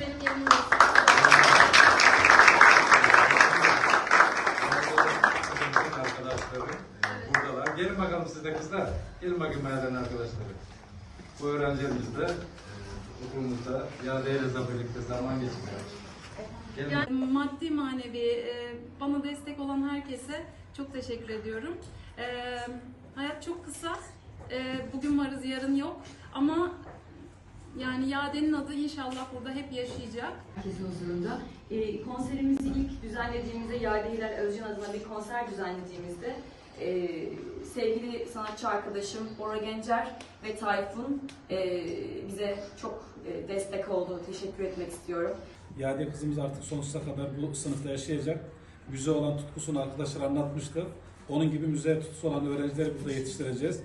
Benim yerimde. e, buradalar. Gelin bakalım siz de kızlar. Gelin bakayım mahallenin arkadaşları. Bu öğrencilerimiz de e, okulumuzda Yadeylez'le birlikte zaman geçiriyor. Gelin Yani maddi manevi e, bana destek olan herkese çok teşekkür ediyorum. Hayat çok kısa. Bugün varız yarın yok. Ama yani Yaden'in adı inşallah burada hep yaşayacak. Herkesin huzurunda. E, konserimizi ilk düzenlediğimizde Yade Hilal Özcan adına bir konser düzenlediğimizde e, sevgili sanatçı arkadaşım Bora Gencer ve Tayfun e, bize çok e, destek oldu. Teşekkür etmek istiyorum. Yadiye kızımız artık sonsuza kadar bu sınıfta yaşayacak. Müze olan tutkusunu arkadaşlar anlatmıştı. Onun gibi müze tutkusu olan öğrencileri burada yetiştireceğiz.